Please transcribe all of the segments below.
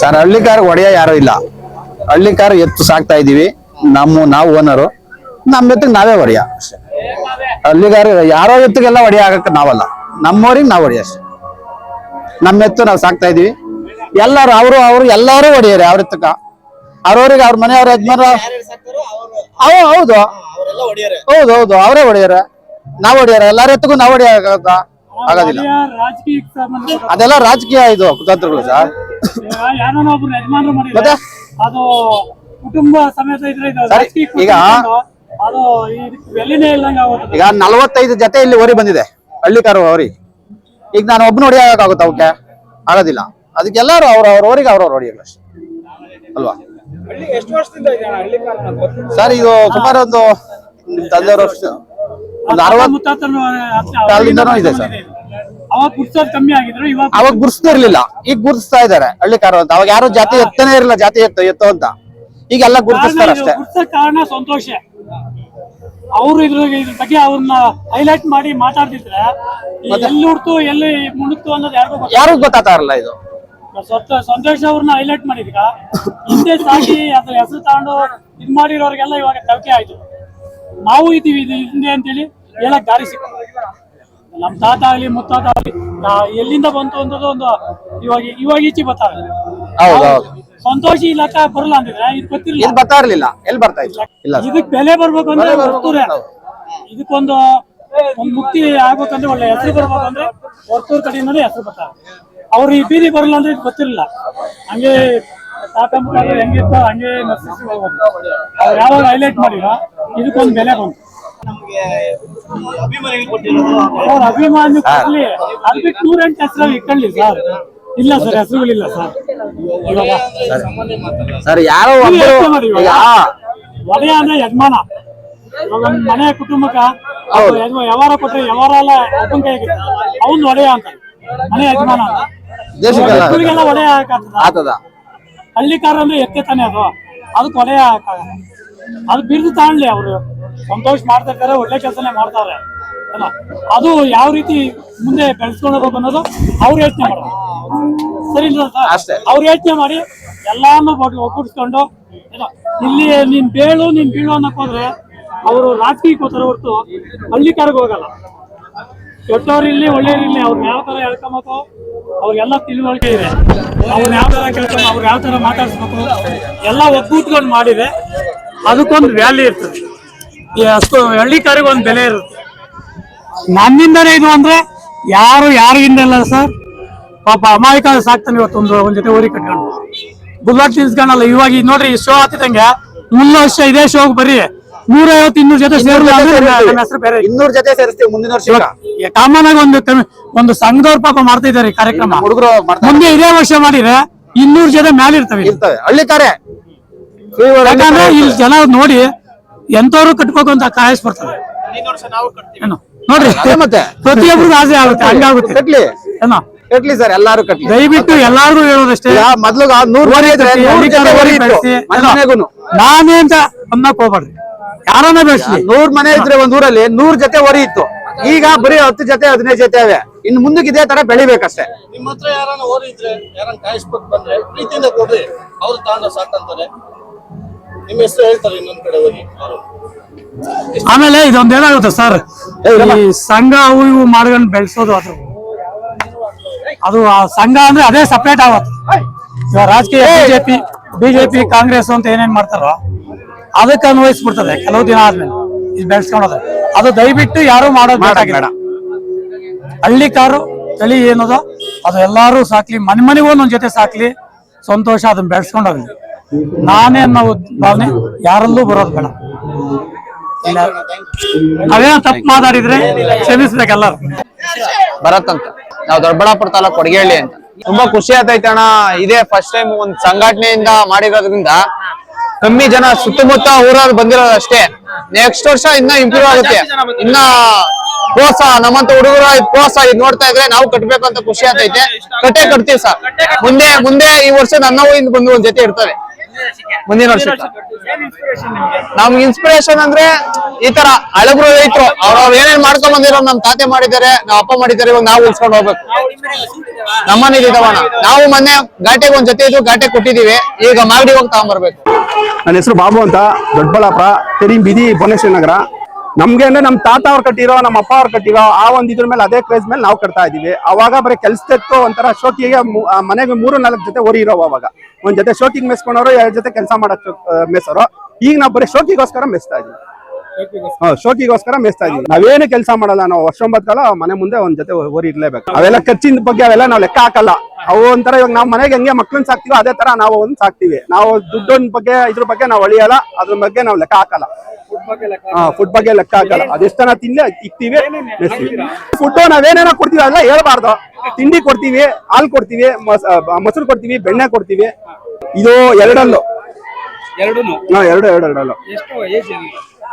Sir Hallikar ಒಡೆಯ ಯಾರು ಇಲ್ಲ. ಹಳ್ಳಿಕಾರ ಎತ್ತು ಸಾಕ್ತಾ ಇದೀವಿ ನಮ್ಮ ನಾವು ಓನರು ನಮ್ಮ ಎತ್ತಿಗೆ ನಾವೇ ಹೊಡೆಯ. ಅಷ್ಟೇ ಹಳ್ಳಿಗಾರ ಯಾರೋ ಎತ್ತಿಗೆಲ್ಲ ಹೊಡೆಯ ಆಗಕ್ಕೆ ನಾವಲ್ಲ. ನಮ್ಮವ್ರಿಗೆ ನಾವು ಹೊಡೆಯ ಅಷ್ಟೇ. ನಮ್ಮ ಎತ್ತು ನಾವು ಸಾಕ್ತಾ ಇದೀವಿ ಎಲ್ಲರೂ ಅವರು ಅವರು ಎಲ್ಲರೂ ಹೊಡೆಯರಿ ಅವ್ರ ಎತ್ತಕ. ಅವ್ರವ್ರಿಗೆ ಅವ್ರ ಮನೆಯವ್ರ ಯಜಮಾನ ಅವು ಹೌದು ಹೌದು. ಹೌದು ಅವರೇ ಹೊಡೆಯರ. ನಾವು ಹೊಡೆಯರ. ಎಲ್ಲಾರ ಎತ್ತಗೂ ನಾವು ಒಡೆಯ ಆಗೋದಿಲ್ಲ. ಅದೆಲ್ಲ ರಾಜಕೀಯ ಇದು ಕುತಂತ್ರಗಳು ಸರ್. ಯಾರೋ ಒಬ್ರು ಯಜಮಾನ್ರು ಮಾಡಿದ್ರೆ ಅದು ಕುಟುಂಬ ಸಮೇತ ಇದ್ರೆ ಇದು ಸರಿ, ಈಗ- ಅದು ಬೆಲೆನೇ ಇಲ್ಲಂಗ ಈಗ ನಲವತ್ತೈದು ಜೊತೆ ಇಲ್ಲಿ ಓರಿ ಬಂದಿದೆ ಹಳ್ಳಿಕಾರು ಓರಿ ಈಗ ನಾನು ಒಬ್ಬನ ಹೊಡಿಯೋಕ್ಕಾಗುತ್ತೆ ಅವಕ್ಕೆ? ಆಗೋದಿಲ್ಲ. ಅದಕ್ಕೆಲ್ಲರೂ ಅವ್ರ ಅವ್ರ ಓರಿಗೆ ಅವ್ರವ್ರ ಹೊಡಿಯಲ್ಲ ಅಷ್ಟೇ. ಅಲ್ವಾ? ಹಳ್ಳಿ ಹಳ್ಳಿ ಕಾರ್ ಸರ್ ಇದು ಸುಮಾರು ಒಂದು ತಂದೆಯವರು ಒಂದು ಅರವತ್ತು ಇದೆ ಸರ್. ಅವಾಗ ಗುಡ್ಸೋದು ಕಮ್ಮಿ ಆಗಿದ್ರು ಇವಾಗ ಅವಾಗ ಗುರ್ಸ್ತಿರ್ಲಿಲ್ಲ ಈಗ ಗುರ್ಸ್ತಾ ಇದಾರೆ ಹಳ್ಳಿಕಾರು ಅಂತ. ಅವಾಗ ಯಾರು ಜಾತಿ ಎತ್ತನೇ ಇರಲಿಲ್ಲ ಜಾತಿ ಎತ್ತ ಎತ್ತು ಅಂತ. ಈಗೆಲ್ಲ ಗುರ್ತಿಸ್ತಾರೆ ಅಷ್ಟೇ. ಕಾರಣ ಸಂತೋಷ. ಅವರು ಇದ್ರ ಇದ್ರ ಬಗ್ಗೆ ಅವ್ರನ್ನ ಹೈಲೈಟ್ ಮಾಡಿ ಮಾತಾಡ್ತಿದ್ರೆ ಎಲ್ಲಿ ಹುಡ್ತು ಎಲ್ಲಿ ಮುಣುಕ್ತು ಅನ್ನೋದು ಯಾರಿಗೂ ಯಾರು ಗೊತ್ತಾಗ್ತಾ ಇರಲ್ಲ ಇದು. ಸಂತೋಷ್ ಅವ್ರನ್ನ ಹೈಲೈಟ್ ಮಾಡಿದ್ರ ಹಿಂದೆ ಸಾಗಿ ಅದ್ರ ಹೆಸರು ತಗೊಂಡು ಇದ್ ಮಾಡಿರೋರಿಗೆಲ್ಲ ಇವಾಗ ತವಕೆ ಆಯ್ತು. ನಾವು ಇದೀವಿ ಇದು ಹಿಂದೆ ಅಂತೇಳಿ ಹೇಳಕ್ ದಾರಿ ಸಿಕ್ಕ ನಮ್ ತಾತ ಆಗ್ಲಿ ಮುತ್ತಾತ ಆಗ್ಲಿ ನಾ- ಎಲ್ಲಿಂದ ಬಂತು ಅನ್ನೋದು ಒಂದು ಇವಾಗ ಇವಾಗ ಈಚೆ ಬರ್ತಾರೆ ಹೌದು ಸಂತೋಷ ಇಲಾಖೆ ಬರಲ್ಲ ಅಂದಿದ್ರೆ ಇದು ಗೊತ್ತಿರಲಿಲ್ಲ ಬರ್ತಾ ಇರ್ಲಿಲ್ಲ ಎಲ್ಲಿ ಬರ್ತಾ ಇಲ್ಲ. ಬೆಲೆ ಬರ್ಬೇಕು ಅಂದ್ರೆ. ಇದಕ್ಕೊಂದು ಒಂದು ಮುಕ್ತಿ ಆಗ್ಬೇಕಂದ್ರೆ ಒಳ್ಳೆ ಹೆಸರು ಬರ್ಬೇಕಂದ್ರೆ ಹೊರ್ತೂರ್ ಕಡೆಯಿಂದಲೇ ಹೆಸರು ಬರ್ತಾರೆ ಅವ್ರು ಈ ಬೀದಿ ಬರಲ್ಲ ಅಂದ್ರೆ ಇದು ಗೊತ್ತಿರಲಿಲ್ಲ ಹಂಗೆ ತಾತ ಮುಖ ಹೆಂಗಿತ್ತು ಹಂಗೆ ನರ್ಸಿಸಿ ಹೋಗ್ಬೋದು ಅವ್ರು ಯಾವಾಗ ಹೈಲೈಟ್ ಮಾಡಿರೋ ಇದಕ್ಕೊಂದು ಬೆಲೆ ಬಂತು. ನಮ್ಗೆ ಅಭಿಮಾನಿಗಳು ಕೊಟ್ಟಿರೋದು ಅವ್ರ ಅಭಿಮಾನಿ ಕೊಡ್ಲಿ. ಅದ್ ಬಿಟ್ಟು ನೂರೆಂಟು ಹೆಸರು ಇಟ್ಕೊಳ್ಳಿ ಸರ್. ಇಲ್ಲ ಸರ್ ಹೆಸರುಗಳಿಲ್ಲ ಸರ್. ಇವಾಗ ಸಾಮಾನ್ಯ ಮಾತಲ್ಲ ಸರ್ ಯಾರೋ ಒಬ್ರು ಒಡೆಯ ಅಂದ್ರೆ ಯಜಮಾನ. ಇವಾಗ ಮನೆ ಕುಟುಂಬಕ್ಕ ಹೌದು. ಯಜಮಾನ ವ್ಯವಹಾರ ಕೊಟ್ಟರೆ ವ್ಯವಹಾರ ಎಲ್ಲ ಒಬ್ಬನ ಕೈಗೆ ಅವ್ನ್ ಒಡೆಯ ಅಂತ. ಮನೆ ಯಜಮಾನ ಅಂತ. ದೇಶಕ್ಕೆಲ್ಲ ಮಕ್ಕಳಿಗೆಲ್ಲ ಒಡೆಯ ಹಾಕತ್ತದ ಆತದ. ಹಳ್ಳಿ ಕಾರ ಅಂದ್ರೆ ಎತ್ತೆ ತಾನೆ ಅದು. ಅದಕ್ಕೆ ಒಡೆಯ ಅದು ಬಿರುದು ತಾಣ್ಲಿ ಅವರು. ಸಂತೋಷ ಮಾಡ್ತಾ ಇರ್ತಾರೆ ಒಳ್ಳೆ ಕೆಲಸನೇ ಮಾಡ್ತಾರೆ. ಅಲ್ಲ ಅದು ಯಾವ ರೀತಿ ಮುಂದೆ ಬೆಳೆಸ್ಕೊಂಡು ಹೋಗ್ಬೇಕು ಅನ್ನೋದು ಅವ್ರು ಯೋಚನೆ ಮಾಡೋದು. ಸರಿ. ಸರ್? ಅವ್ರು ಯೋಚನೆ ಮಾಡಿ ಎಲ್ಲಾನು ಒಗ್ಗೂಡಿಸ್ಕೊಂಡು ಇಲ್ಲಿ ನೀನ್ ಬೇಳು ನೀನ್ ಬೀಳು ಅನ್ನಕ್ ಹೋದ್ರೆ ಅವರು ರಾಜಕೀಯಕ್ಕೆ ಹೋಗ್ತಾರೆ ಹೊರತು ಹಳ್ಳಿಕಾರಿಗೆ ಹೋಗಲ್ಲ. ಕೆಟ್ಟವ್ರು ಇಲ್ಲಿ ಒಳ್ಳೆಯವ್ರು ಇಲ್ಲಿ ಅವ್ರನ್ನ ಯಾವ ತರ ಹೇಳ್ಕೊಬೇಕು ಅವ್ರಿಗೆಲ್ಲ ತಿಳುವಳಿಕೆ ಇದೆ. ಅವ್ರು ಯಾವ ತರ ಕೆಲಸ ಅವ್ರು ಯಾವ ತರ ಮಾತಾಡ್ಸ್ಬೇಕು ಎಲ್ಲ ಒಗ್ಗೂಟ್ಕೊಂಡು ಮಾಡಿದೆ ಅದಕ್ಕೊಂದು ವ್ಯಾಲ್ಯೂ ಇರ್ತದೆ. ಈ ಹಳ್ಳಿ ಕಾರಿಗೆ ಒಂದು ಬೆಲೆ ಇರುತ್ತೆ. ನನ್ನಿಂದನೇ ಇದು ಅಂದ್ರೆ ಯಾರು ಯಾರಿಗಿಂದ ಇಲ್ಲ ಸರ್. ಪಾಪ ಅಮಾಯಕ ಸಾಕ್ತಾನೆ ಇವತ್ತು ಒಂದು ಒಂದ್ ಜೊತೆ ಊರಿ ಕಟ್ಕೊಂಡು. ಬುಲ್ಲಾಟ್ ತಿನ್ಸ್ಕೊಂಡಲ್ಲ ಇವಾಗ ನೋಡ್ರಿ ನೋಡ್ರಿ ಶೋ ಹತ್ತಿದಂಗೆ ಮುನ್ನ ವರ್ಷ ಇದೇ ಶೋಗ್ ಬರ್ರಿ ನೂರೈವತ್ತು ಇನ್ನೂರು ಜೊತೆ ಹೆಸರು ಬೇರೆ ಇನ್ನೂರ್ ಜೊತೆ ಸೇರಿಸ್ತೀವಿ ಮುಂದಿನ ವರ್ಷ. ಕಾಮನ್ ಆಗಿ ಒಂದು ಒಂದು ಸಂಘದವ್ರ ಪಾಪ ಮಾಡ್ತಾ ಇದ್ದಾರೆ ಈ ಕಾರ್ಯಕ್ರಮ. ಹುಡುಗರು ಮುಂದೆ ಇದೇ ವರ್ಷ ಮಾಡಿದ್ರೆ ಇನ್ನೂರು ಜೊತೆ ಮ್ಯಾಲ ಇರ್ತವೆ. ಇರ್ತವೆ ಹಳ್ಳಿಕಾರೆ ಯಾಕಂದ್ರೆ ಇಲ್ಲಿ ಜನ ನೋಡಿ ಎಂತವ್ರು ಕಟ್ಕೋಕಂತ ಅಂತ ಕಾಯಸ್ ಬರ್ತದೆ. ಏನೋ ನೋಡ್ರಿ ಮತ್ತೆ. ಪ್ರತಿಯೊಬ್ಬರಿಗೂ ಆಸೆ ಆಗುತ್ತೆ ಹಂಗಾಗುತ್ತೆ. ಕಟ್ಲಿ. ಏನೋ. ಕಟ್ಲಿ ಸರ್ ಎಲ್ಲಾರು ಕಟ್ಲಿ. ದಯವಿಟ್ಟು ಎಲ್ಲಾರ್ಗು ಹೇಳೋದಷ್ಟೇ. ಮೊದ್ಲು ನೂರ್ ಮನೆ ಇದ್ರೆ. ನಾನೇ ಅಂತ ಅನ್ನಕ್ ಹೋಗ್ಬೇಡ್ರಿ. ಯಾರನ್ನ ಬೆಳೆಸಿ ನೂರ್ ಮನೆ ಇದ್ರೆ ಒಂದ್ ಊರಲ್ಲಿ ನೂರ್ ಜೊತೆ ಹೊರಿ ಇತ್ತು. ಈಗ ಬರೀ ಹತ್ತು ಜೊತೆ ಹದಿನೈದು ಜೊತೆ ಅವೆ. ಇನ್ ಮುಂದಕ್ಕೆ ಇದೇ ತರ ಬೆಳಿಬೇಕಷ್ಟೇ. ನಿಮ್ಮ ಹತ್ರ ಯಾರನ್ನ ಓರಿ ಇದ್ರೆ ಯಾರನ್ನ ಕಾಯಿಸ್ಬಿಟ್ಟು ಬಂದ್ರೆ ಪ್ರೀತಿಯಿಂದ ಕೊಡ್ರಿ. ಅವ್ರು ತಾಂಡ ಸಾಕಂತಾರೆ ನಿಮ್ಮ ಹೆಸರು ಹೇಳ್ತಾರೆ ಇನ್ನೊಂದ್ ಕಡೆ ಹೋಗಿ. ಆಮೇಲೆ ಇದೊಂದ್ ಏನಾಗುತ್ತೆ ಸರ್? ಈ ಸಂಘ ಅವು ಇವು ಮಾಡ್ಕೊಂಡು ಬೆಳೆಸೋದು ಅದು ಅದು ಆ ಸಂಘ ಅಂದ್ರೆ ಅದೇ ಸಪ್ರೇಟ್ ಆಗುತ್ತೆ ಇವಾಗ ರಾಜಕೀಯ ಬಿಜೆಪಿ ಬಿಜೆಪಿ ಕಾಂಗ್ರೆಸ್ ಅಂತ ಏನೇನ್ ಮಾಡ್ತಾರೋ ಅದಕ್ಕೆ ಅನ್ವಯಿಸ್ಬಿಡ್ತದೆ ಕೆಲವು ದಿನ ಆದ್ಮೇಲೆ ಇದು ಬೆಳೆಸ್ಕೊಳೋದು ಅದು ದಯವಿಟ್ಟು ಯಾರು ಮಾಡೋದು ಬೇಕಾಗಿಲ್ಲ. ಹಳ್ಳಿ ಕಾರು ತಳಿ ಏನದೋ ಅದು ಎಲ್ಲಾರು ಸಾಕ್ಲಿ ಮನೆ ಮನೆಗೂ ಒಂದೊಂದ್ ಜೊತೆ ಸಾಕ್ಲಿ ಸಂತೋಷ ಅದನ್ನ ಬೆಳೆಸ್ಕೊಂಡೋಗ್ಲಿ ನಾನೇ ಅನ್ನೋ ಭಾವನೆ ಯಾರಲ್ಲೂ ಬರೋದು ಬೇಡ. ನಾವೇನೋ ತಪ್ಪು ಮಾತಾಡಿದ್ರೆ ಕ್ಷಮಿಸ್ಬೇಕೆಲ್ಲರೂ ಭರತ್ ಅಂತ ನಾವು ದೊಡ್ಡಬಳ್ಳಾಪುರ ತಾಲೂಕು ಕೊಡಗೇಳಿ ಅಂತ. ತುಂಬಾ ಖುಷಿ ಆಗ್ತೈತೆ ಅಣ್ಣ. ಇದೇ ಫಸ್ಟ್ ಟೈಮ್ ಒಂದ್ ಸಂಘಟನೆಯಿಂದ ಮಾಡಿರೋದ್ರಿಂದ ಕಮ್ಮಿ ಜನ ಸುತ್ತಮುತ್ತ ಊರಲ್ಲಿ ಬಂದಿರೋದು ಅಷ್ಟೇ. ನೆಕ್ಸ್ಟ್ ವರ್ಷ ಇನ್ನ ಇಂಪ್ರೂವ್ ಆಗುತ್ತೆ. ಇನ್ನ ಪ್ರೋತ್ಸಾಹ ನಮ್ಮಂತ ಹುಡುಗರು ಪ್ರೋತ್ಸಾಹ ಇದ್ ನೋಡ್ತಾ ಇದ್ರೆ ನಾವು ಕಟ್ಬೇಕು ಅಂತ ಖುಷಿ ಆಗ್ತೈತೆ ಕಟ್ಟೆ ಕಟ್ತೀವಿ ಸರ್. ಮುಂದೆ ಮುಂದೆ ಈ ವರ್ಷ ನನ್ನ ಇಂದ ಬಂದು ಒಂದ್ ಜೊತೆ ಇರ್ತವೆ. ಮುಂದಿನ ವರ್ಷ. ನಮ್ಗೆ ಇನ್ಸ್ಪಿರೇಷನ್ ಅಂದ್ರೆ ಈ ತರ ಹಳಬ್ರು ರೈತರು ಅವ್ರ ಏನೇನ್ ಮಾಡ್ಕೊಂಡ್ ಬಂದಿರೋ ನಮ್ ತಾತೆ ಮಾಡಿದ್ದಾರೆ ನಾವ್ ಅಪ್ಪ ಮಾಡಿದ್ದಾರೆ ಇವಾಗ ನಾವು ಉಳ್ಸ್ಕೊಂಡು ಹೋಗ್ಬೇಕು. ನಮ್ಮನೇಲಿ ಇದಾವಣ ನಾವು ಮೊನ್ನೆ ಘಾಟೆಗೆ ಒಂದ್ ಜೊತೆ ಇದ್ದು ಘಾಟೆ ಕೊಟ್ಟಿದೀವಿ. ಈಗ ಮಾಗಡಿ ಹೋಗಿ ತಗೊಂಡ್ಬರ್ಬೇಕು ನನ್ನ ಹೆಸರು ಬಾಬು ಅಂತ ದೊಡ್ಡಬಳ್ಳಾಪುರ ತೆರಿ ಬೀದಿ ಭುವನೇಶ್ವರ ನಗರ. ನಮ್ಗೆ ಅಂದ್ರೆ ನಮ್ ತಾತ ಅವ್ರು ಕಟ್ಟಿರೋ ನಮ್ಮ ಅಪ್ಪ ಅವ್ರು ಕಟ್ಟಿರೋ ಆ ಒಂದ್ ಇದ್ರ ಮೇಲೆ ಅದೇ ಕ್ರೇಜ್ ಮೇಲೆ ನಾವು ಕಟ್ತಾ ಇದೀವಿ. ಅವಾಗ ಬರೀ ಕೆಲ್ಸದೆತ್ತು ಒಂಥರ ಶೋಕಿಗೆ ಮನೆಗೆ ಮೂರು ನಾಲ್ಕು ಜೊತೆ ಓರಿ ಇರೋ ಅವಾಗ. ಒಂದ್ ಜೊತೆ ಶೋಕಿಗೆ ಮೆಸ್ಕೊಂಡವ್ರು ಎರಡ್ ಜೊತೆ ಕೆಲಸ ಮಾಡಕ್ ಮೆಸರು. ಈಗ ನಾವು ಬರೀ ಶೋಕಿಗೋಸ್ಕರ ಮೆಸ್ತಾ ಇದೀವಿ. ಹಾ ಶೋಕಿಗೋಸ್ಕರ ಮೇಸ್ತಾ ಇದೀವಿ. ನಾವೇನು ಕೆಲಸ ಮಾಡಲ್ಲ ನಾವು ವರ್ಷೊಂಬತ್ ಕಾಲ ಮನೆ ಮುಂದೆ ಒಂದ್ ಜೊತೆ ಓರಿ ಇರ್ಲೇಬೇಕು ಅವೆಲ್ಲ ಖರ್ಚಿನ ಬಗ್ಗೆ ಅವೆಲ್ಲ ನಾವು ಲೆಕ್ಕ ಹಾಕಲ್ಲ. ಅವು ಒಂಥರ ಇವಾಗ ನಾವು ಮನೆಗೆ ಹೆಂಗೆ ಮಕ್ಳನ್ನ ಸಾಕ್ತಿವೋ ಅದೇ ತರ ನಾವು ಒಂದ್ ಸಾಕ್ತಿವಿ. ನಾವು ದುಡ್ಡಿನ ಬಗ್ಗೆ ಇದ್ರ ಬಗ್ಗೆ ನಾವು ಅಳಿಯಲ್ಲ ಅದ್ರ ಬಗ್ಗೆ ನಾವು ಲೆಕ್ಕ ಹಾಕಲ್ಲ. ಫುಡ್ ಬಗ್ಗೆ ಲೆಕ್ಕ ಹಾಕಲ್ಲ. ಅದೆಷ್ಟನ ತಿನ್ಲಿ ಇಕ್ತಿವಿ ಫುಡ್ ನಾವೇನೇನೋ ಕೊಡ್ತೀವಿ ಅದೆಲ್ಲ ಹೇಳ್ಬಾರ್ದು. ತಿಂಡಿ ಕೊಡ್ತೀವಿ ಹಾಲು ಕೊಡ್ತೀವಿ ಮೊಸರು ಕೊಡ್ತೀವಿ ಬೆಣ್ಣೆ ಕೊಡ್ತೀವಿ. ಇದು ಎರಡಲ್ಲು. ಎರಡೂ ಎರಡು ಎರಡು ಎರಡಲ್ಲು.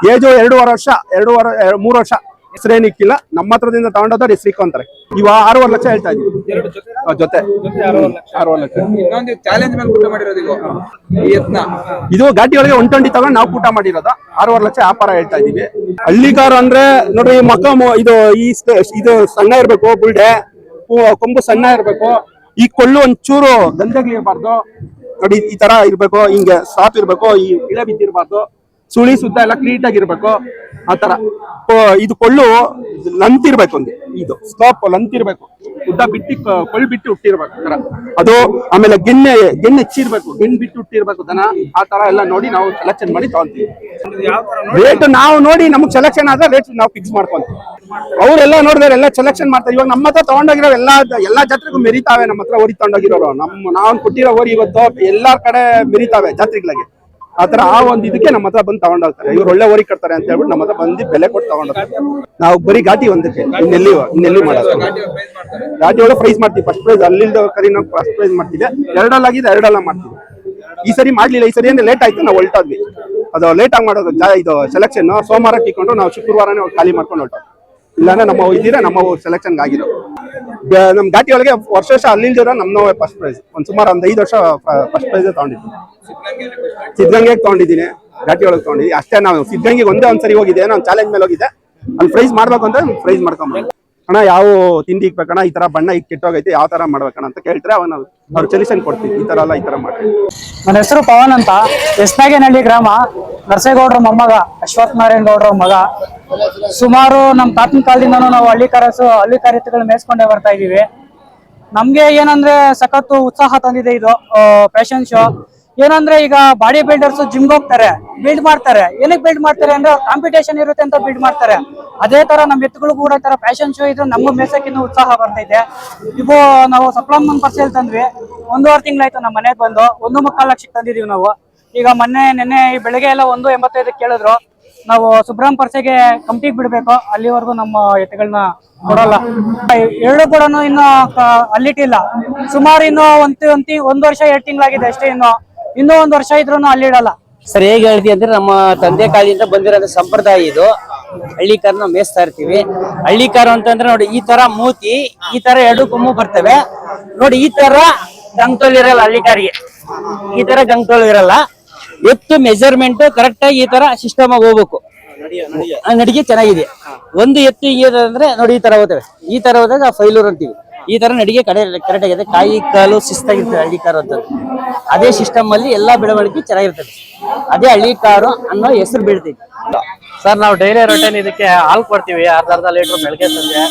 ಏಜ್ ಎರಡೂವರೆ ವರ್ಷ ಎರಡೂವರೆ ಎರಡು- ಮೂರು ವರ್ಷ. ಹೆಸರೇನಿಕ್ಕಿಲ್ಲ ನಮ್ಮ ಹತ್ರದಿಂದ ತಗೊಂಡೋದ್ರೆ ಹೆಸರಿಕ್ಕು ಅಂತಾರೆ ಇವ ಆರೂವರೆ ಲಕ್ಷ ಹೇಳ್ತಾ ಇದೀವಿ. ಎರಡು ಜೊತೆ? ಆರೂವರೆ ಲಕ್ಷ. ಇನ್ನೊಂದು ಚಾಲೆಂಜ್ ಮೇಲೆ ಊಟ ಮಾಡಿರೋದು ಇದು ಯತ್ನ ಒನ್ ಟ್ವೆಂಟಿ ತಗೊಂಡು ನಾವು ಊಟ ಮಾಡಿರೋದು. ಆರೂವರೆ ಲಕ್ಷ ವ್ಯಾಪಾರ ಹೇಳ್ತಾ ಇದೀವಿ ಹಳ್ಳಿ ಕಾರು ಅಂದ್ರೆ ನೋಡ್ರಿ ಮಕ್ಕ ಇದು ಈ ಇದು ಸಣ್ಣ ಇರ್ಬೇಕು ಬುಲ್ಡೆ ಕೊಂಬು ಸಣ್ಣ ಇರ್ಬೇಕು. ಈ ಕೊಳ್ಳು ಒಂಚೂರು ಗಂಧಗ್ಲಿ ಇರಬಾರ್ದು. ನೋಡಿ ಈ ತರ ಇರ್ಬೇಕು ಹಿಂಗೆ ಸಾಫ್ ಇರ್ಬೇಕು ಈ ಇಳೆ ಬಿದ್ದಿರ್ಬಾರ್ದು. ಸುಳಿ ಸುತ್ತ ಎಲ್ಲ ಕ್ಲೀಟ್ ಆಗಿರ್ಬೇಕು ಆ ತರ ಕೊ- ಇದು ಕೊಳ್ಳು ಲಂತಿರ್ಬೇಕು ಒಂದು. ಇದು. ಸ್ಟಾಪ್ ಲಂತಿರ್ಬೇಕು ಉದ್ದ ಬಿಟ್ಟು ಕೊಳ್ಳು ಬಿಟ್ಟು ಹುಟ್ಟಿರ್ಬೇಕು ಆತರ ತರ ಅದು ಆಮೇಲೆ ಗೆನ್ನೆ ಗೆನ್ನೆ ಹೆಚ್ಚಿರ್ಬೇಕು ಗೆನ್ ಬಿಟ್ಟು ಹುಟ್ಟಿರ್ಬೇಕು ದನ. ಆ ತರ ಎಲ್ಲ ನೋಡಿ ನಾವು ಸೆಲೆಕ್ಷನ್ ಮಾಡಿ ತಗೊಂತೀವಿ. ರೇಟ್ ನಾವು ನೋಡಿ ನಮ್ಗೆ ಸೆಲೆಕ್ಷನ್ ಆದ್ರೆ ರೇಟ್ ನಾವು ಫಿಕ್ಸ್ ಮಾಡ್ಕೊಂತೀವಿ. ಅವರೆಲ್ಲ ನೋಡಿದ್ರೆ ಎಲ್ಲ ಸೆಲೆಕ್ಷನ್ ಮಾಡ್ತಾರೆ. ಇವಾಗ ನಮ್ಮ ಹತ್ರ ತಗೊಂಡೋಗಿರೋ ಎಲ್ಲಾ ಎಲ್ಲಾ ಜಾತ್ರೆಗೂ ಮೆರಿತಾವೆ ನಮ್ಮ ಹತ್ರ ಓರಿ ತಗೊಂಡೋಗಿರೋರು. ನಮ್ಮ ನಾವು ಕೊಟ್ಟಿರೋ ಓರಿ ಇವತ್ತು ಎಲ್ಲಾರ್ ಕಡೆ ಮೆರಿತಾವೆ ಜಾತ್ರೆಗಳಿಗೆ. ಆತರ ಆ ಒಂದ್ ಇದಕ್ಕೆ ನಮ್ಮ ಹತ್ರ ಬಂದು ತಗೊಂಡೋಗ್ತಾರೆ. ಇವ್ರು ಒಳ್ಳೆ ಓರಿ ಕಟ್ತಾರೆ ಅಂತ ಹೇಳ್ಬಿಟ್ಟು ನಮ್ಮ ಹತ್ರ ಬಂದು ಬೆಲೆ ಕೊಟ್ಟು ತಗೊಂಡೋಗ್ತಾರೆ. ನಾವು ಬರೀ ಘಾಟಿ ಒಂದಕ್ಕೆ, ಇನ್ನೆಲ್ಲಿ ಇನ್ನೆಲ್ಲಿ ಮಾಡೋದು? ಘಾಟಿ ಒಳಗೆ ಪ್ರೈಸ್ ಮಾಡ್ತೀವಿ. ಫಸ್ಟ್ ಪ್ರೈಸ್ ಅಲ್ಲಿಂದ ಕರಿ ನಾವು ಫಸ್ಟ್ ಪ್ರೈಸ್ ಮಾಡ್ತೀವಿ ಎರಡಲ್ಲ ಆಗಿದೆ ಎರಡಲ್ಲ ಮಾಡ್ತೀವಿ. ಈ ಸರಿ ಮಾಡ್ಲಿಲ್ಲ, ಈ ಸರಿ ಅಂದ್ರೆ ಲೇಟ್ ಆಯ್ತು, ನಾವು ಹೊಲ್ಟಾದ್ವಿ. ಅದು ಲೇಟ್ ಆಗಿ ಮಾಡೋದು ಇದು ಸೆಲೆಕ್ಷನ್ ಸೋಮವಾರ ಇಟ್ಕೊಂಡು ನಾವು ಶುಕ್ರವಾರನೇ ಖಾಲಿ ಮಾಡ್ಕೊಂಡು ಹೊಲ್ಟೋದು ಇಲ್ಲಾಂದ್ರೆ ನಮ್ಮ ಇದ್ದೀರಾ ನಮ್ಮ ಸೆಲೆಕ್ಷನ್ ಆಗಿರೋದು ನಮ್ ಘಾಟಿ ಒಳಗೆ ವರ್ಷ ವರ್ಷ ಅಲ್ಲಿಲ್ದಿರೋ ನಮ್ಮ ಫಸ್ಟ್ ಪ್ರೈಸ್ ಒಂದ್ ಸುಮಾರು ಒಂದ್ ಐದು ವರ್ಷ ಫಸ್ಟ್ ಪ್ರೈಸ್ ತಗೊಂಡಿದ್ದೀನಿ ಸಿದ್ಧಗಂಗೆ ತಗೊಂಡಿದ್ದೀನಿ ಘಾಟಿ ಒಳಗೆ ತಗೊಂಡಿದ್ದೀನಿ ಅಷ್ಟೇ, ನಾವು ಸಿದ್ಧಗಂಗೆ ಒಂದೇ ಒಂದ್ಸರಿ ಹೋಗಿದೆ ನಾನು ಚಾಲೆಂಜ್ ಮೇಲೆ ಹೋಗಿದ್ದೆ. ಅಲ್ಲಿ ಪ್ರೈಸ್ ಮಾಡ್ಬೇಕು ಅಂತ ಪ್ರೈಸ್ ಮಾಡ್ಕೊಂಬ ಅಣ್ಣ, ಯಾವ ತಿಂಡಿ ಇಕ್ಬೇಕಣ್ಣ? ಈ ತರ ಬಣ್ಣ ಇಕ್ ಕೆಟ್ಟೋಗೈತೆ, ಯಾವ ತರ ಮಾಡ್ಬೇಕಣ್ಣ ಅಂತ ಕೇಳ್ತಾರೆ, ಅವನು ಅವ್ರು ಸೊಲ್ಯೂಷನ್ ಕೊಡ್ತೀವಿ. ಈ ತರ ಎಲ್ಲ ಈ ತರ ಮಾಡಿ ನನ್ನ ಹೆಸರು ಪವನ್ ಅಂತ. ಎಸ್ನಾಗೇನಹಳ್ಳಿ ಗ್ರಾಮ. ನರಸೇಗೌಡರ ಮೊಮ್ಮಗ, ಅಶ್ವಥ್ ನಾರಾಯಣ ಗೌಡ್ರ ಮಗ. ಸುಮಾರು ನಮ್ಮ ತಾತನ ಕಾಲದಿಂದನೂ ನಾವು ಹಳ್ಳಿ ಕರಸು, ಹಳ್ಳಿ ಕಾರ್ಯಗಳು ಮೇಯಿಸ್ಕೊಂಡೇ ಬರ್ತಾ ಇದೀವಿ. ನಮ್ಗೆ ಏನಂದ್ರೆ ಸಖತ್ತು ಉತ್ಸಾಹ ತಂದಿದೆ ಇದು ಫ್ಯಾಷನ್ ಶೋ ಏನಂದ್ರೆ ಈಗ ಬಾಡಿ ಬಿಲ್ಡರ್ಸ್ ಜಿಮ್ಗೆ ಹೋಗ್ತಾರೆ ಬಿಲ್ಡ್ ಮಾಡ್ತಾರೆ. ಏನಕ್ಕೆ ಬಿಲ್ಡ್ ಮಾಡ್ತಾರೆ ಅಂದ್ರೆ ಕಾಂಪಿಟೇಷನ್ ಇರುತ್ತೆ ಅಂತ ಬಿಲ್ಡ್ ಮಾಡ್ತಾರೆ. ಅದೇ ತರ ನಮ್ಮ ಎತ್ತುಗಳು ಕೂಡ ತರ ಫ್ಯಾಷನ್ ಶೋ ಇದ್ರೆ ನಮ್ಮ ಮೇಸಕ್ಕಿಂತ ಉತ್ಸಾಹ ಬರ್ತೈತೆ ಇವು ನಾವು ಸಪ್ಲಮ್ ಪರ್ಸೆಲ್ ತಂದ್ವಿ. ಒಂದೂವರೆ ತಿಂಗಳಾಯ್ತು ನಮ್ಮ ಮನೆಗೆ ಬಂದು, ಒಂದು ಮುಕ್ಕಾಲು ಲಕ್ಷಕ್ಕೆ ತಂದಿದೀವಿ ನಾವು. ಈಗ ಮೊನ್ನೆ, ನಿನ್ನೆ ಈ ಬೆಳಗ್ಗೆ ಎಲ್ಲ ಒಂದು ಎಂಬತ್ತೈದಕ್ಕೆ ಕೇಳಿದ್ರು. ನಾವು ಸುಬ್ರಹ್ಮ ಪರ್ಸೆಗೆ ಕಂಪ್ನಿಗೆ ಬಿಡ್ಬೇಕು. ಅಲ್ಲಿವರೆಗೂ ನಮ್ಮ ಎತ್ತುಗಳನ್ನ ಕೊಡಲ್ಲ. ಎರಡು ಕೂಡ ಇನ್ನು ಅಲ್ಲಿಟ್ಟಿಲ್ಲ. ಸುಮಾರು ಇನ್ನು ಒಂದ್ ಒಂದ್ ವರ್ಷ, ಎರಡು ತಿಂಗಳಾಗಿದೆ ಅಷ್ಟೇ ಇನ್ನು. ಇನ್ನೂ ಒಂದ್ ವರ್ಷ ಇದ್ರು ಅಲ್ಲಿಡಲ್ಲ ಸರ್, ಹೇಗೆ ಹೇಳ್ತಿ ಅಂದ್ರೆ ನಮ್ಮ ತಂದೆ ಕಾಲದಿಂದ ಬಂದಿರೋ ಸಂಪ್ರದಾಯ ಇದು. ಹಳ್ಳಿ ನಾವು ಮೇಯಿಸ್ತಾ ಇರ್ತೀವಿ. ಹಳ್ಳಿ ಕಾರು ಅಂತಂದ್ರೆ ನೋಡಿ, ಈ ತರ ಮೂತಿ, ಈ ತರ ಎರಡು ಕೊಮ್ಮು ಬರ್ತವೆ. ನೋಡಿ, ಈ ತರ ಗಂಗ್ತೋಲ್ ಇರಲ್ಲ ಹಳ್ಳಿ ಕಾರಿಗೆ. ಈ ತರ ಗಂಗ್ತೋಲ್ ಇರಲ್ಲ. ಎತ್ತು ಮೆಜರ್ಮೆಂಟ್ ಕರೆಕ್ಟ್ ಆಗಿ ಈ ತರ ಸಿಸ್ಟಮ್ ಆಗಿ ಹೋಗ್ಬೇಕು. ನಡಿಗೆ ಚೆನ್ನಾಗಿದೆ. ಒಂದು ಎತ್ತು ಹಿಂಗಿದೆ ಅಂದ್ರೆ ನೋಡಿ, ಈ ತರ ಹೋಗ್ತವೆ. ಈ ತರ ಹೋದಾಗ ಫೈಲೂರ್ ಅಂತೀವಿ ಈ ತರ ನಡಿಗೆ ಕಡೆ ಕರೆಕ್ಟ್ ಆಗಿದೆ ಕಾಯಿ ಕಾಲು ಶಿಸ್ತಾಗಿರ್ತದೆ, ಹಳ್ಳಿ ಕಾರು ಅಂತ. ಅದೇ ಸಿಸ್ಟಮ್ ಅಲ್ಲಿ ಎಲ್ಲಾ ಬೆಳವಣಿಗೆ ಚೆನ್ನಾಗಿರ್ತದೆ. ಅದೇ ಹಳ್ಳಿ ಕಾರು ಅನ್ನೋ ಹೆಸರು ಬೀಳ್ತೈತಿ. ಸರ್, ನಾವು ಡೈಲಿ ರೊಟೇನ್ ಇದಕ್ಕೆ ಹಾಲು ಕೊಡ್ತೀವಿ, ಅರ್ಧ ಅರ್ಧ ಲೀಟರ್ ಬೆಳಗ್ಗೆ, ಸಂಜೆ.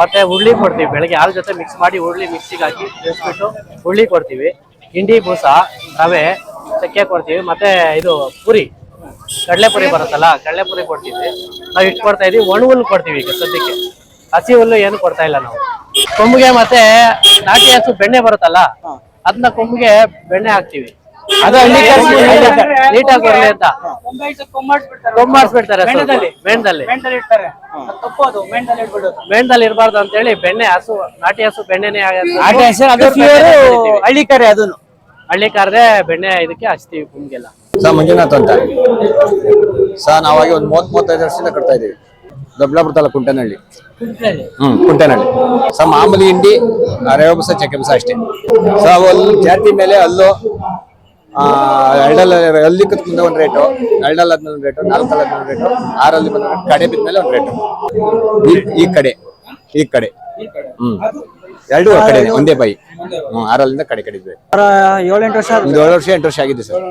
ಮತ್ತೆ ಹುಳ್ಳಿ ಕೊಡ್ತೀವಿ, ಬೆಳಗ್ಗೆ ಹಾಲು ಜೊತೆ ಮಿಕ್ಸ್ ಮಾಡಿ ಹುಳ್ಳಿ ಮಿಕ್ಸಿಗೆ ಹಾಕಿ ಬೇಯಿಸ್ಬಿಟ್ಟು ಹುಳ್ಳಿ ಕೊಡ್ತೀವಿ. ಹಿಂಡಿ, ಬೂಸ, ರವೆ, ಚಕ್ಕೆ ಕೊಡ್ತೀವಿ. ಮತ್ತೆ ಇದು ಪುರಿ ಕಡಲೆಪುರಿ ಬರುತ್ತಲ್ಲ ಕಡಲೆಪುರಿ ಕೊಡ್ತೀವಿ. ನಾವು ಇಷ್ಟು ಕೊಡ್ತಾ ಇದೀವಿ ಒಣ ಹುಲ್ಲು ಕೊಡ್ತೀವಿ ಈಗ ಸದ್ಯಕ್ಕೆ. ಹಸಿ ಹುಲ್ಲು ಏನು ಕೊಡ್ತಾ ಇಲ್ಲ ನಾವು. ಕೊಂಬಿಗೆ ಮತ್ತೆ ನಾಟಿ ಹಸು ಬೆಣ್ಣೆ ಬರುತ್ತಲ್ಲ ಅದನ್ನ ಕೊಂಬಿಗೆ ಬೆಣ್ಣೆ ಹಾಕ್ತಿವಿ. ಅದು ಹಳ್ಳಿ ನೀಟಾಗಿ ಬರಲಿ ಅಂತ. ಕೊಂಬಾಡ್ಸ್ಬಿಡ್ತಾರೆ. ಮೇಣದಲ್ಲಿ. ಮೇಣದಲ್ಲಿ. ಇರಬಾರ್ದು ಅಂತ ಹೇಳಿ ಬೆಣ್ಣೆ ಹಸು ನಾಟಿ ಹಸು ಬೆಣ್ಣೆನೆ. ಹಳ್ಳಿ ಕರೆ ಅದನ್ನು ಹಳ್ಳಿ ಕಾರ್ದೆ ಬೆಣ್ಣೆ ಇದಕ್ಕೆ ಹಚ್ತೀವಿ ಕುಂಬಿಗೆಲ್ಲ. ಸರ್ ಮಂಜುನಾಥ್ ಅಂತ. ಸರ್ ನಾವಾಗಿ ಒಂದು ಮೂವತ್ ಮೂವತ್ತೈದು ವರ್ಷದಿಂದ ಕಟ್ತಾ ಇದೀವಿ. ದೊಡ್ಡಬಳ್ಳಾಪುರ ತಾಲೂಕು ಕುಂಟನಹಳ್ಳಿ ಹ್ಮ್ ಕುಂಟನಹಳ್ಳಿ ಸರ್ ಮಾಮೂಲಿ ಹಿಂಡಿ ಆ ರವೆ ಬಸ ಚಕ್ಕೆ ಬಸ ಅಷ್ಟೇ ಸರ್ ಅವು ಅಲ್ಲಿ ಜಾತಿ ಮೇಲೆ ಅಲ್ಲು ಎರಡಲ್ಲ ಅಲ್ಲಿ ಕತ್ ಮುಂದೆ ಒಂದು ರೇಟು ಎರಡಲ್ಲ ಆದ್ಮೇಲೆ ಒಂದು ರೇಟು ನಾಲ್ಕಲ್ಲ ಆದ್ಮೇಲೆ ಒಂದು ರೇಟು ಆರಲ್ಲಿ ಬಂದ ಕಡೆ ಬಿದ್ಮೇಲೆ ಒಂದು ರೇಟು ಈ- ಈ ಕಡೆ ಈ ಕಡೆ ಹ್ಮ್ ಎರಡು ಕಡೆ ಒಂದೇ ಬೈ. ಹ್ಮ್ ಆರಲ್ಲಿಂದ ಕಡೆ ಕಡೆ ಇದ್ವಿ ಏಳೆಂಟು ವರ್ಷ ಒಂದು ಏಳು ವರ್ಷ ಎಂಟು ವರ್ಷ ಆಗಿದೆ ಸರ್.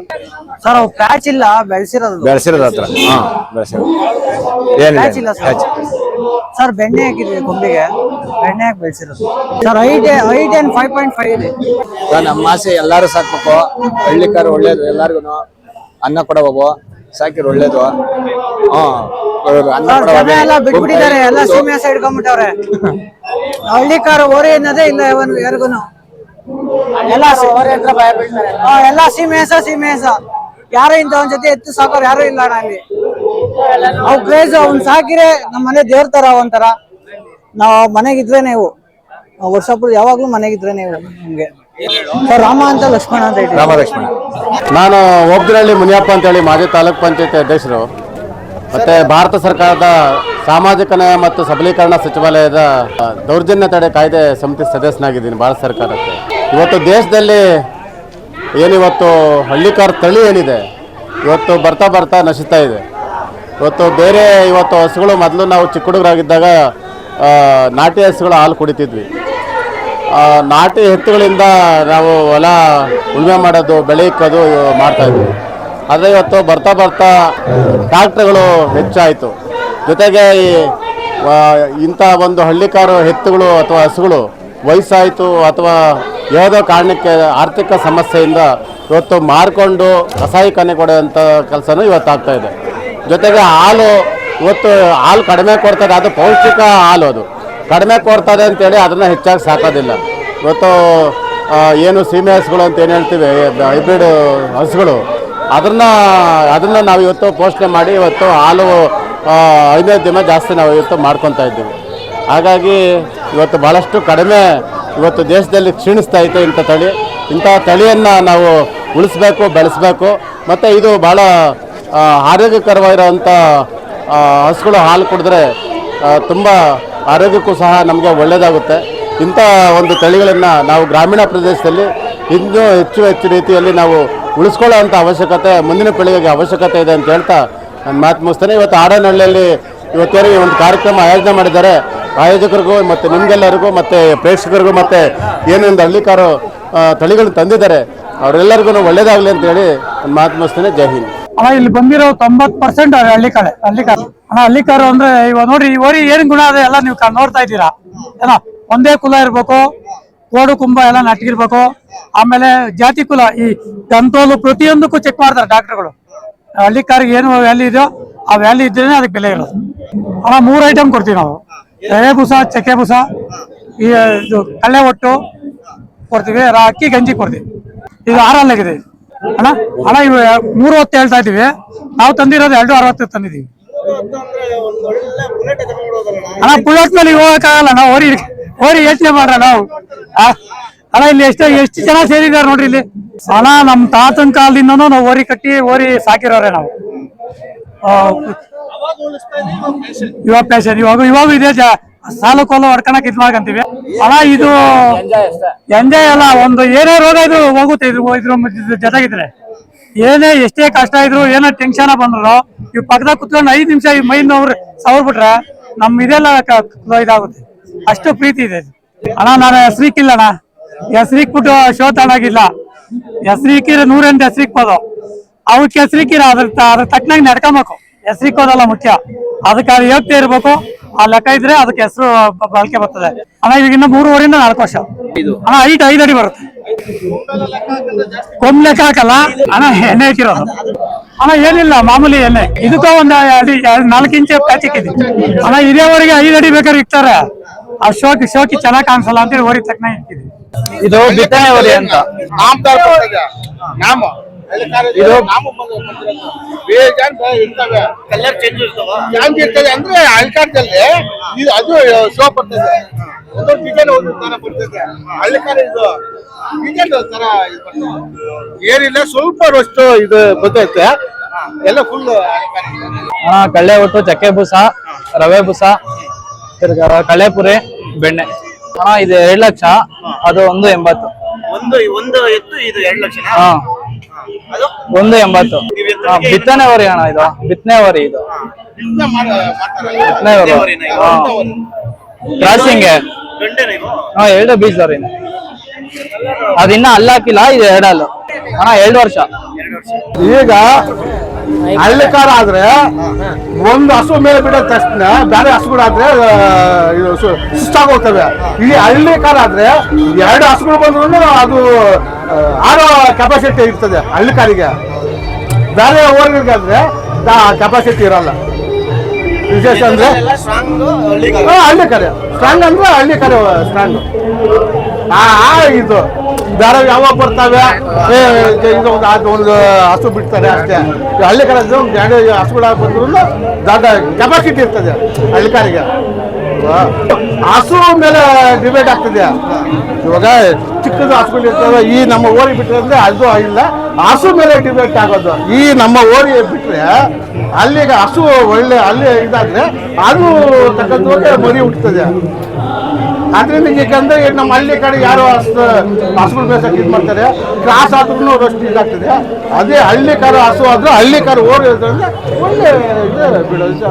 ಸರ್ ಅವು ಪ್ಯಾಚ್ ಇಲ್ಲ ಬೆಳೆಸಿರೋದು. ಬೆಳೆಸಿರೋದು ಹತ್ರ. ಹಾ ಬೆಳೆಸಿರೋದು. ಏನಿಲ್ಲ ಪ್ಯಾಚ್ ಇಲ್ಲ ಸರ್. ಪ್ಯಾಚ್. ಸರ್ ಬೆಣ್ಣೆ ಹಾಕಿದ್ವಿ ಕೊಂಬಿಗೆ ಬೆಣ್ಣೆ ಹಾಕಿ ಬೆಳೆಸಿರೋದು. ಸರ್ ಐಟ್ ಐಟ್ ಏನ್ ಫೈವ್ ಪಾಯಿಂಟ್ ಫೈವ್ ಇದೆ. ಸರ್, ನಮ್ಮ ಆಸೆ ಎಲ್ಲಾರು ಸಾಕ್ಬೇಕು. ಹಳ್ಳಿಕಾರ ಒಳ್ಳೇದು ಎಲ್ಲಾರ್ಗು ಅನ್ನ ಕೊಡಬೇಕು. ಸಾಕಿರ್ ಒಳ್ಳೇದು. ಹ್ಮ್ ಕೊಡೋ ಜನ ಎಲ್ಲ ಬಿಟ್ಬಿಟ್ಟಿದ್ದಾರೆ ಎಲ್ಲ ಸೀಮೆ ಸೈಡ್ ಇಟ್ಕೊಂಡ್ಬಿಟ್ಟವ್ರೆ ಹಳ್ಳಿ ಕಾರ ಓರಿ ಅನ್ನೋದೇ ಇಲ್ಲ ಇವನು ಯಾರಿಗೂನು ಎಲ್ಲ ಹಾ, ಎಲ್ಲ ಸೀಮೆಸ ಸೀಮೆಸ ಸೀಮೆ ಯಾರು ಇಂತ ಒಂದ್ ಜೊತೆ ಎತ್ತು ಸಾಕೋರು ಯಾರು ಇಲ್ಲ ಅಣ್ಣ ಅಲ್ಲಿ. ಅವ್ ಕ್ರೇಜ್ ಅವ್ನ್ ಸಾಕಿರೆ ನಮ್ಮ ಮನೆ ದೇವ್ರ ತರ ಒಂಥರ ನಾವ್ ಮನೆಗಿದ್ರೆ ನೀವು. ವರ್ಷ ಪೂರ್ತಿ ಯಾವಾಗ್ಲೂ ಮನೆಗಿದ್ರೆ ನೀವು ನಮ್ಗೆ. ರಾಮ ಅಂತ ಲಕ್ಷ್ಮಣ ಅಂತ ರಾಮ ಲಕ್ಷ್ಮಣ. ನಾನು ಒಬ್ದ್ರಳ್ಳಿ ಮುನಿಯಪ್ಪ ಅಂತೇಳಿ ಮಾಜಿ ತಾಲೂಕ್ ಪಂಚಾಯತ್ ಅಧ್ಯಕ್ಷರು. ಮತ್ತೆ ಭಾರತ ಸರ್ಕಾರದ ಸಾಮಾಜಿಕ ನ್ಯಾಯ ಮತ್ತು ಸಬಲೀಕರಣ ಸಚಿವಾಲಯದ ದೌರ್ಜನ್ಯ ತಡೆ ಕಾಯ್ದೆ ಸಮಿತಿ ಸದಸ್ಯನಾಗಿದ್ದೀನಿ ಭಾರತ ಸರ್ಕಾರಕ್ಕೆ. ಇವತ್ತು ದೇಶದಲ್ಲಿ ಏನಿವತ್ತು ಹಳ್ಳಿಕಾರ ತಳಿ ಏನಿದೆ, ಇವತ್ತು ಬರ್ತಾ ಬರ್ತಾ ನಶಿಸ್ತಾ ಇದೆ. ಇವತ್ತು ಬೇರೆ ಇವತ್ತು ಹಸುಗಳು ಮೊದಲು ನಾವು ಚಿಕ್ಕ ಹುಡುಗರಾಗಿದ್ದಾಗ ನಾಟಿ ಹಸುಗಳು ಹಾಲು ಕುಡಿತಿದ್ವಿ. ನಾಟಿ ಎತ್ತುಗಳಿಂದ ನಾವು ಹೊಲ ಉಳುಮೆ ಮಾಡೋದು, ಬೆಳೆ ಇಕ್ಕೋದು ಮಾಡ್ತಾ ಆದರೆ ಇವತ್ತು ಬರ್ತಾ ಬರ್ತಾ ಡಾಕ್ಟ್ರುಗಳು ಹೆಚ್ಚಾಯಿತು. ಜೊತೆಗೆ ಈ ಇಂಥ ಒಂದು ಹಳ್ಳಿಕಾರು ಎತ್ತುಗಳು ಅಥವಾ ಹಸುಗಳು ವಯಸ್ಸಾಯಿತು ಅಥವಾ ಯಾವುದೋ ಕಾರಣಕ್ಕೆ ಆರ್ಥಿಕ ಸಮಸ್ಯೆಯಿಂದ ಇವತ್ತು ಮಾರ್ಕೊಂಡು ಕಸಾಯಿಖಾನೆ ಕೊಡುವಂಥ ಕೆಲಸನೂ ಇವತ್ತು ಆಗ್ತಾ ಇದೆ. ಜೊತೆಗೆ ಹಾಲು, ಇವತ್ತು ಹಾಲು ಕಡಿಮೆ ಕೊಡ್ತಾರೆ ಅದು ಪೌಷ್ಟಿಕ ಹಾಲು ಅದು. ಕಡಿಮೆ ಕೊಡ್ತಾರೆ ಅಂತೇಳಿ ಅದನ್ನು ಹೆಚ್ಚಾಗಿ ಸಾಕೋದಿಲ್ಲ. ಇವತ್ತು ಏನು ಸೀಮೆ ಹಸುಗಳು ಅಂತ ಏನು ಹೇಳ್ತೀವಿ, ಹೈಬ್ರಿಡ್ ಹಸುಗಳು ಅದನ್ನ, ಅದನ್ನು ನಾವು ಇವತ್ತು ಪೋಷಣೆ ಮಾಡಿ ಇವತ್ತು ಹಾಲು ದಿನ ಜಾಸ್ತಿ ನಾವು ಇವತ್ತು ಮಾಡ್ಕೊತಾ ಇದ್ದೀವಿ. ಹಾಗಾಗಿ ಇವತ್ತು ಭಾಳಷ್ಟು ಕಡಿಮೆ ಇವತ್ತು ದೇಶದಲ್ಲಿ ಕ್ಷೀಣಿಸ್ತಾ ಇತ್ತು ಇಂಥ ತಳಿ. ಇಂಥ ತಳಿಯನ್ನು ನಾವು ಉಳಿಸ್ಬೇಕು, ಬೆಳೆಸಬೇಕು. ಮತ್ತು ಇದು ಭಾಳ ಆರೋಗ್ಯಕರವಾಗಿರೋವಂಥ ಹಸುಗಳು ಹಾಲು ಕುಡಿದ್ರೆ ತುಂಬ ಆರೋಗ್ಯಕ್ಕೂ ಸಹ ನಮಗೆ ಒಳ್ಳೆಯದಾಗುತ್ತೆ ಇಂಥ ಒಂದು ತಳಿಗಳನ್ನು ನಾವು ಗ್ರಾಮೀಣ ಪ್ರದೇಶದಲ್ಲಿ ಇನ್ನೂ ಹೆಚ್ಚು ಹೆಚ್ಚು ರೀತಿಯಲ್ಲಿ ನಾವು ಉಳಿಸ್ಕೊಳ್ಳೋವಂಥ ಅವಶ್ಯಕತೆ, ಮುಂದಿನ ಪೀಳಿಗೆಗೆ ಅವಶ್ಯಕತೆ ಇದೆ ಅಂತ ಹೇಳ್ತಾ ನಾನು ಮಾತು ಮುಗಿಸ್ತೇನೆ. ಇವತ್ತು ಆಡನಹಳ್ಳಿಯಲ್ಲಿ ಇವತ್ತೇ ಒಂದು ಕಾರ್ಯಕ್ರಮ ಆಯೋಜನೆ ಮಾಡಿದ್ದಾರೆ. ಆಯೋಜಕರಿಗೂ ಮತ್ತು ನಿಮಗೆಲ್ಲರಿಗೂ ಮತ್ತು ಪ್ರೇಕ್ಷಕರಿಗೂ ಮತ್ತು ಏನೊಂದು ಹಳ್ಳಿಕಾರು ತಳಿಗಳನ್ನ ತಂದಿದ್ದಾರೆ. ಅವರೆಲ್ಲರಿಗೂ ಒಳ್ಳೇದಾಗಲಿ ಅಂತ ಹೇಳಿ ನನ್ನ ಮಾತು ಮುಗಿಸ್ತೇನೆ. ಜೈ ಹಿಂದ್. ಅಣ್ಣ, ಇಲ್ಲಿ ಬಂದಿರೋ ತೊಂಬತ್ತು ಪರ್ಸೆಂಟ್ ಹಳ್ಳಿ ಕಡೆ ಹಳ್ಳಿ ಕಾರು ಅಣ್ಣ, ಹಳ್ಳಿಕಾರು ಅಂದ್ರೆ ಇವಾಗ ನೋಡಿ, ಈ ಓರಿ ಏನು ಗುಣ ಅದೇ ಎಲ್ಲ ನೀವು ನೋಡ್ತಾ ಇದ್ದೀರಾ? ಏನೋ, ಒಂದೇ ಕುಲ ಇರ್ಬೇಕು ಕೋಡು ಕುಂಭ ಎಲ್ಲ ನಟ್ಗಿರ್ಬೇಕು ಆಮೇಲೆ ಜಾತಿ ಕುಲ, ಈ ದಂತೋಲು ಪ್ರತಿಯೊಂದಕ್ಕೂ ಚೆಕ್ ಮಾಡ್ತಾರೆ ಡಾಕ್ಟರ್ಗಳು. ಹಳ್ಳಿ ಕಾರಿಗೆ ಏನು ವ್ಯಾಲ್ಯೂ ಇದೆಯೋ ಆ ವ್ಯಾಲ್ಯೂ ಇದ್ರೇನೆ ಅದಕ್ಕೆ ಬೆಲೆ ಇರೋದು. ಆ ಮೂರು ಐಟಮ್ ಕೊಡ್ತೀವಿ ನಾವು. ಎಳೆ ಬುಸ, ಚಕ್ಕೆ ಬುಸ, ಈ ಇದು ಕಳ್ಳೆ ಒಟ್ಟು ಕೊಡ್ತೀವಿ ಅಕ್ಕಿ, ಗಂಜಿ ಕೊಡ್ತೀವಿ. ಇದು ಆರಲ್ಲಾಗಿದೆ. ಅಣ್ಣ ಅಣ್ಣ, ಇವು ಮೂರು ಹೊತ್ತು ಹೇಳ್ತಾ ಇದೀವಿ ನಾವು ತಂದಿರೋದು ಎರಡು ಅರವತ್ತು ತಂದಿದ್ದೀವಿ. ಅಣ್ಣ ಬುಲೆಟ್ ಮೇಲೆ ಹೋಗಕ್ಕಾಗಲ್ಲ, ನಾವು ಓರಿ ಓರಿ ಯೋಚನೆ ಮಾಡ್ರ ನಾವು. ಅಣ್ಣ, ಇಲ್ಲಿ ಎಷ್ಟು ಎಷ್ಟು ಜನ ಸೇರಿದ್ದಾರೆ ನೋಡ್ರಿ ಇಲ್ಲಿ. ಅಣ್ಣ, ನಮ್ ತಾತನ ಕಾಲದಿಂದ ನಾವು ಓರಿ ಕಟ್ಟಿ, ಓರಿ ಸಾಕಿರೋರೆ ನಾವು. ಇವಾಗ ಪೇಷನ್ ಇವಾಗ ಇವಾಗ ಇದೆ ಸಾಲ ಕೋಲು ಹೊಡ್ಕೊಳಕ್ ಇದ್ ಮಾಡ್ಕಂತೀವಿ. ಅಣ್ಣ, ಇದು ಎಂಜಾಯ್ ಅಲ್ಲ, ಒಂದು ಏನೇ ರೋಗ ಇದು ಹೋಗುತ್ತೆ, ಇದು ಇದ್ರ ಇದ್ರ ಜೊತೆಗಿದ್ರೆ. ಏನೇ ಎಷ್ಟೇ ಕಷ್ಟ ಇದ್ರು, ಏನೋ ಟೆನ್ಷನ್ ಬಂದ್ರು, ಇವ್ ಪಕ್ಕದಾಗ ಕುತ್ಕೊಂಡು ಐದ್ ನಿಮಿಷ ಈ ಮೈ ನೋವ್ರಿ ಸವರ್ಬಿಟ್ರೆ ನಮ್ ಇದೆಲ್ಲ ಇದಾಗುತ್ತೆ. ಅಷ್ಟು ಪ್ರೀತಿ ಇದೆ. ಅಣ್ಣ, ನಾನು ಹೆಸರಿಕ್ಕಿಲ್ಲ ಅಣ್ಣ. ಹೆಸರಿಕ್ಬಿಟ್ಟು ಶೋ ತಗೊಂಡಾಗಿಲ್ಲ ಹೆಸರಿಕ್ಕಿರ ನೂರೆಂಟು ಹೆಸರಿಕ್ಬೋದು ಅವಕ್ಕೆ ಹೆಸರಿಕ್ಕಿರ ಅದ್ರ ಅದ್ರ ತಕ್ಕನಾಗ ನಡ್ಕೊಬೇಕು. ಹೆಸರಿಕ್ಕೋದಲ್ಲ ಮುಖ್ಯ. ಅದಕ್ಕೆ ಅದು ಯೋಗ್ಯತೆ ಇರ್ಬೇಕು. ಆ ಲೆಕ್ಕ ಇದ್ರೆ ಅದಕ್ಕೆ ಹೆಸರು ಬಳಕೆ ಬರ್ತದೆ. ಅಣ್ಣ, ಈಗ ಇನ್ನು ಮೂರುವರೆಯಿಂದ ನಾಲ್ಕು ವರ್ಷ. ಅಣ್ಣ ಐಟ್ ಐದು ಅಡಿ ಬರುತ್ತೆ. ಕೊಂಬ್ ಲೆಕ್ಕ ಹಾಕಲ್ಲ? ಅಣ್ಣ, ಎಣ್ಣೆ ಹಾಕಿರೋದು. ಅಣ್ಣ, ಏನಿಲ್ಲ, ಮಾಮೂಲಿ ಎಣ್ಣೆ. ಇದಕ್ಕೂ ಒಂದು ಅಡಿ ನಾಲ್ಕು ಇಂಚು ಪ್ಯಾಚಿಕ್ ಇದೆ ಅಣ್ಣ ಇದೇವರೆಗೆ ಐದು ಅಡಿ ಬೇಕಾದ್ರೆ ಇಕ್ತಾರೆ. ಆ ಶೋಕಿ ಶೋಕಿ ಚೆನ್ನಾಗಿ ಕಾಣಿಸಲ್ಲ ಅಂತೇಳಿ ಓರಿ ತಕ್ಷಣ ಇಕ್ಕಿದ್ವಿ ಇದು ಬಿತ್ತನೆ ವರಿ ಅಂತ. ನಾಮ ಇದು ಕಲರ್ ಚೇಂಜ್ ಚೇಂಜ್ ಇರ್ತದೆ ಅಂದ್ರೆ ಅಲ್ಕಾರದಲ್ಲಿ ಇದು ಅದು ಶೋ ಬರ್ತದೆ. ಒಂದೊಂದು ಡಿಸೈನ್ ಒಂದೊಂದು ತರ ಬರ್ತದೆ. ಹಳ್ಳಿಕಾರ ಇದು ಡಿಸೈನ್ ತರ ಇದು ಬರ್ತದೆ. ಏನಿಲ್ಲ ಸ್ವಲ್ಪ ಅಷ್ಟು ಇದು ಬರ್ತೈತೆ. ಎಲ್ಲ ಫುಲ್ ಹಾ ಕಳ್ಳೆ ಒಟ್ಟು ಚಕ್ಕೆ ಬೂಸ ರವೆ ಬೂಸ ತಿರ್ಗ ಕಳ್ಳೆಪುರಿ ಬೆಣ್ಣೆ. ಹಾ ಇದು ಎರಡ್ ಲಕ್ಷ. ಅದು ಒಂದು ಎಂಬತ್ತು. ಒಂದು ಒಂದು ಎತ್ತು ಇದು ಎರಡು ಲಕ್ಷ ಹಾ. ಒಂದು ಎಂಬತ್ತು. ಹಾ, ಬಿತ್ತನೆ ವರಿ ಅಣ್ಣ ಇದು. ಬಿತ್ತನೆ ವರಿ ಇದು. ಇದನ್ನ ಮಾಡ- ಮಾಡ್ತಾರಲ್ಲ. ಬಿತ್ತನೆ ವರಿ ಹಾ. ಎರಡು ಬೀಜದವ್ರಿನ ಅದಿನ್ನ ಅಲ್ಲಾಕಿಲ್ಲ ಇದು ಎರಡಲ್ಲು. ಅಣ್ಣ ಎರಡು ವರ್ಷ. ಈಗ ಹಳ್ಳಿಕಾರ ಆದ್ರೆ ಒಂದು ಹಸು ಮೇಲೆ ಬಿಡ ತಕ್ಷಣ ಬೇರೆ ಹಸುಗಳಾದ್ರೆ ಸುಸ್ತಾಗೋಗ್ತವೆ. ಈ ಹಳ್ಳಿ ಕಾರ ಆದ್ರೆ ಎರಡು ಹಸುಗಳು ಬಂದ್ರು ಅದು ಆರೋ ಆಡೋ ಕೆಪಾಸಿಟಿ ಇರ್ತದೆ ಹಳ್ಳಿ ಕಾರಿಗೆ ಬೇರೆ ಊರಿಗಾದ್ರೆ ಕೆಪಾಸಿಟಿ ಇರಲ್ಲ. ವಿಶೇಷ ಅಂದ್ರೆ ಹಳ್ಳಿ ಕರೆ ಸ್ಟ್ರಾಂಗ್ ಅಂದ್ರೆ ಹಳ್ಳಿ ಕರೆ ಸ್ಟ್ರಾಂಗ್ ಆ, ಇದು. ಬೇರೆ ಯಾವಾಗ ಬರ್ತಾವೆ? ಒಂದು ಒಂದು ಹಸು ಬಿಡ್ತಾರೆ ಅಷ್ಟೇ. ಹಳ್ಳಿ ಕಡೆ ಒಂದು ಹಸುಗಳ ಬಂದ್ರು ದೊಡ್ಡ ಕೆಪಾಸಿಟಿ ಇರ್ತದೆ ಹಳ್ಳಿ ಕಾರಿಗೆ ಹಸು ಮೇಲೆ ಡಿಬೇಟ್ ಆಗ್ತದೆ. ಇವಾಗ ಚಿಕ್ಕದು ಹಸುಗಳು ಇರ್ತವೆ, ಈ ನಮ್ಮ ಓರಿ ಬಿಟ್ಟರೆ ಅಂದ್ರೆ ಅದು ಇಲ್ಲ. ಹಸು ಮೇಲೆ ಡಿಬೇಟ್ ಆಗೋದು. ಈ ನಮ್ಮ ಓರಿ ಬಿಟ್ರೆ ಅಲ್ಲಿಗೆ ಹಸು ಒಳ್ಳೆ, ಅಲ್ಲಿ ಇದಾದ್ರೆ ಅದು ತಕ್ಕಂತ ಮರಿ ಹುಟ್ಟುತ್ತದೆ ಆದ್ರಿಂದ ಏಕೆಂದ್ರೆ ಈಗ ನಮ್ಮ ಹಳ್ಳಿ ಕಡೆ ಯಾರು ಹಸು ಹಸುಗಳು ಬೇಸಕ್ಕೆ ಇದು ಮಾಡ್ತಾರೆ. ಕ್ರಾಸ್ ಆದ್ರೂ ಅಷ್ಟು ಇದಾಗ್ತದೆ. ಅದೇ ಹಳ್ಳಿ ಕಾರು ಹಸು ಆದರೂ ಹಳ್ಳಿ ಕಾರು ಓರಿ ಇದ್ರಿಂದ ಒಳ್ಳೆ ಇದು ಬಿಡೋದು